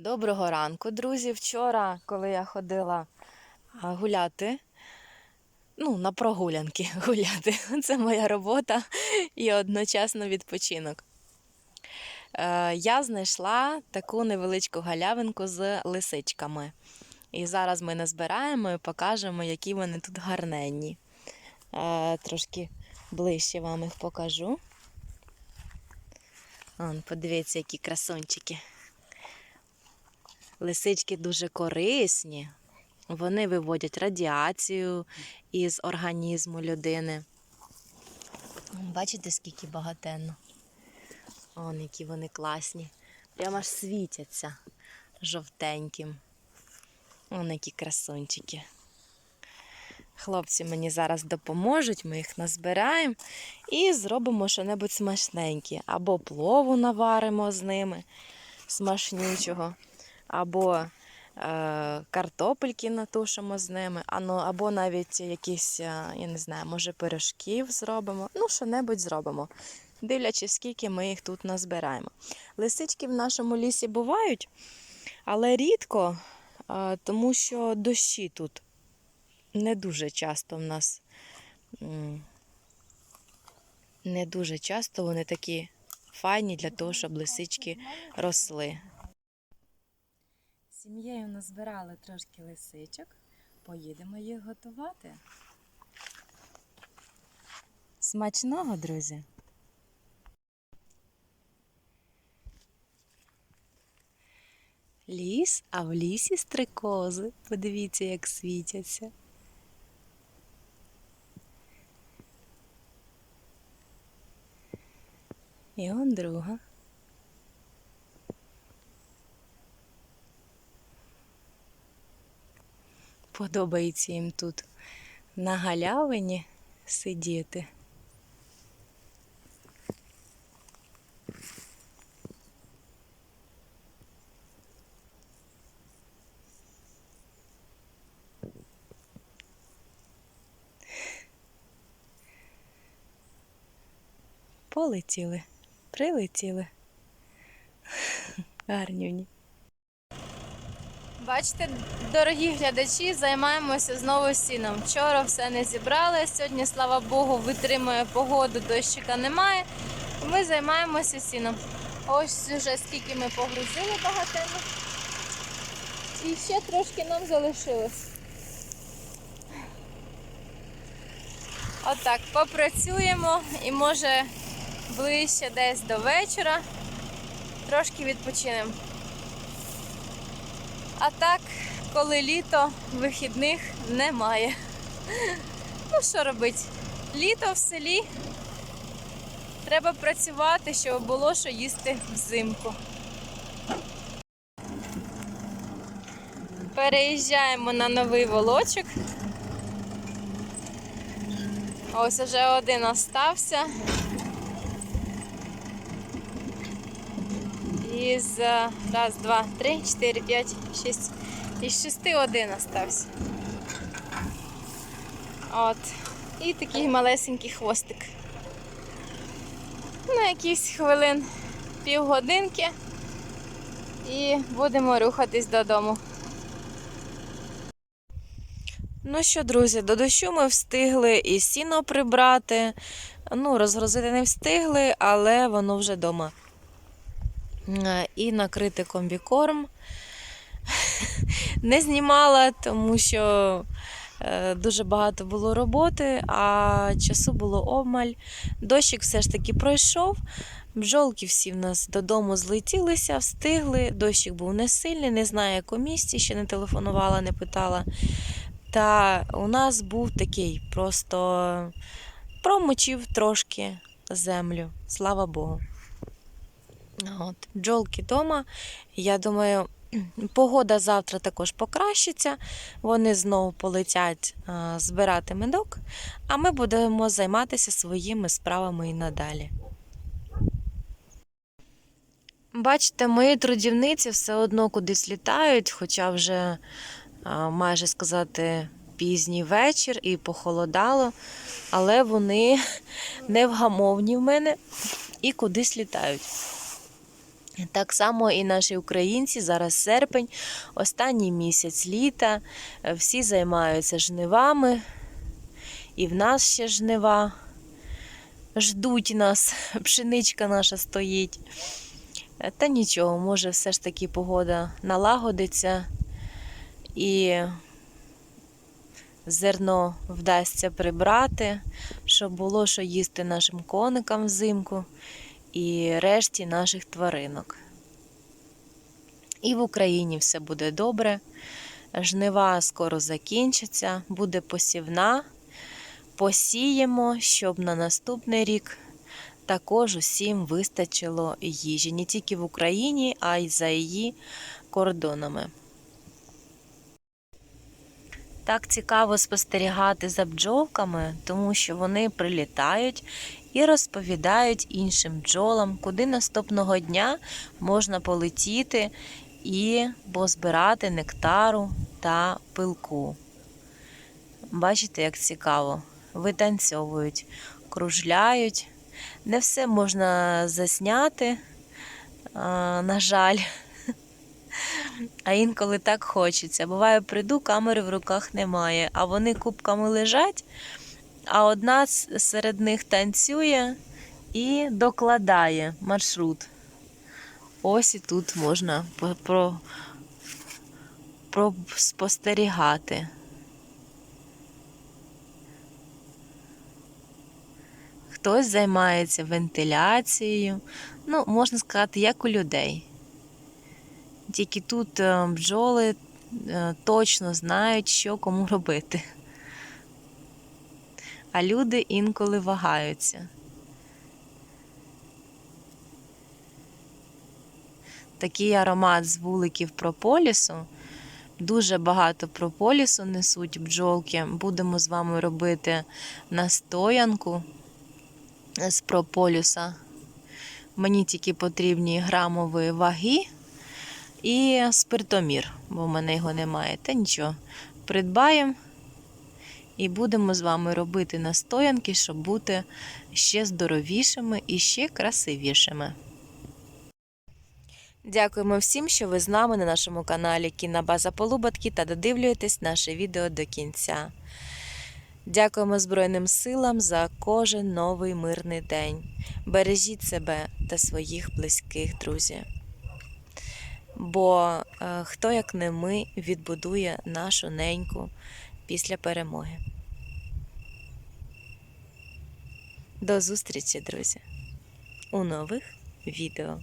Доброго ранку, друзі. Вчора, коли я ходила гуляти, ну, на прогулянки гуляти, це моя робота і одночасно відпочинок. Е, Я знайшла таку невеличку галявинку з лисичками. І зараз ми назбираємо і покажемо, які вони тут гарненні. Е, Трошки ближче вам їх покажу. Подивіться, які красунчики. Лисички дуже корисні. Вони виводять радіацію із організму людини. Бачите, скільки багатенно. Вон, які вони класні. Прямо аж світяться жовтеньким. Вон які красунчики. Хлопці мені зараз допоможуть, ми їх назбираємо і зробимо щось смачненьке. Або плову наваримо з ними смачнючого або е, картопельки натушимо з ними, ну, або навіть якісь, е, я не знаю, може пирожків зробимо. Ну, що-небудь зробимо, дивлячись, скільки ми їх тут назбираємо. Лисички в нашому лісі бувають, але рідко, е, тому що дощі тут не дуже часто в нас. Не дуже часто вони такі файні для того, щоб лисички росли. Сім'єю назбирали трошки лисичок. Поїдемо їх готувати. Смачного, друзі! Ліс, а в лісі стрикози. Подивіться, як світяться. І он друга. Подобається їм тут на галявині сидіти. Полетіли, прилетіли. Гарнюні. Бачите, дорогі глядачі, займаємося знову сіном. Вчора все не зібрали. Сьогодні, слава Богу, витримує погоду, дощика немає. Ми займаємося сіном. Ось вже скільки ми погрузили багатенно. І ще трошки нам залишилось. Отак, попрацюємо і може ближче десь до вечора. Трошки відпочинемо. А так, коли літо, вихідних немає. Ну, що робити? Літо в селі. Треба працювати, щоб було що їсти взимку. Переїжджаємо на новий волочок. Ось уже один остався. Із е, раз, два, три, чотири, п'ять, шість. Із шести один остався. От. І такий малесенький хвостик. На якісь хвилин півгодинки і будемо рухатись додому. Ну що, друзі, до дощу ми встигли і сіно прибрати. Ну, розгрузити не встигли, але воно вже вдома. Е, і накрити комбікорм. Не знімала, тому що е, дуже багато було роботи, а часу було обмаль. Дощик все ж таки пройшов. Бджолки всі в нас додому злетілися, встигли. Дощик був не сильний, не знаю, як у місті, ще не телефонувала, не питала. Та у нас був такий, просто промочив трошки землю, слава Богу. От, бджолки вдома. Я думаю, погода завтра також покращиться. Вони знову полетять а, збирати медок, а ми будемо займатися своїми справами і надалі. Бачите, мої трудівниці все одно кудись літають, хоча вже а, майже сказати пізній вечір і похолодало, але вони невгамовні в мене і кудись літають. Так само і наші українці, зараз серпень, останній місяць літа, е, всі займаються жнивами, і в нас ще жнива. Ждуть нас, пшеничка наша стоїть. Е, Та нічого, може, все ж таки погода налагодиться і зерно вдасться прибрати, щоб було що їсти нашим коникам взимку і решті наших тваринок. І в Україні все буде добре. Жнива скоро закінчаться, буде посівна. Посіємо, щоб на наступний рік також усім вистачило їжі не тільки в Україні, а й за її кордонами. Так цікаво спостерігати за бджолками, тому що вони прилітають і розповідають іншим бджолам, куди наступного дня можна полетіти і позбирати нектару та пилку. Бачите, як цікаво. Витанцьовують, кружляють. Не все можна засняти, на жаль. А інколи так хочеться. Буває, прийду, камери в руках немає, а вони кубками лежать, а одна серед них танцює і докладає маршрут. Ось і тут можна про, про спостерігати. Хтось займається вентиляцією, ну, можна сказати, як у людей. Тільки тут е, бджоли е, точно знають, що кому робити. А люди інколи вагаються. Такий аромат з вуликів прополісу. Дуже багато прополісу несуть бджолки. Будемо з вами робити настоянку з прополіса. Мені тільки потрібні грамові ваги і спиртомір, бо в мене його немає. Та нічого. Придбаємо і будемо з вами робити настоянки, щоб бути ще здоровішими і ще красивішими. Дякуємо всім, що ви з нами на нашому каналі Кіннабаза Полуботки та додивлюєтесь наше відео до кінця. Дякуємо Збройним силам за кожен новий мирний день. Бережіть себе та своїх близьких, друзі. Бо е, хто, як не ми, відбудує нашу неньку після перемоги. До зустрічі, друзі, у нових відео.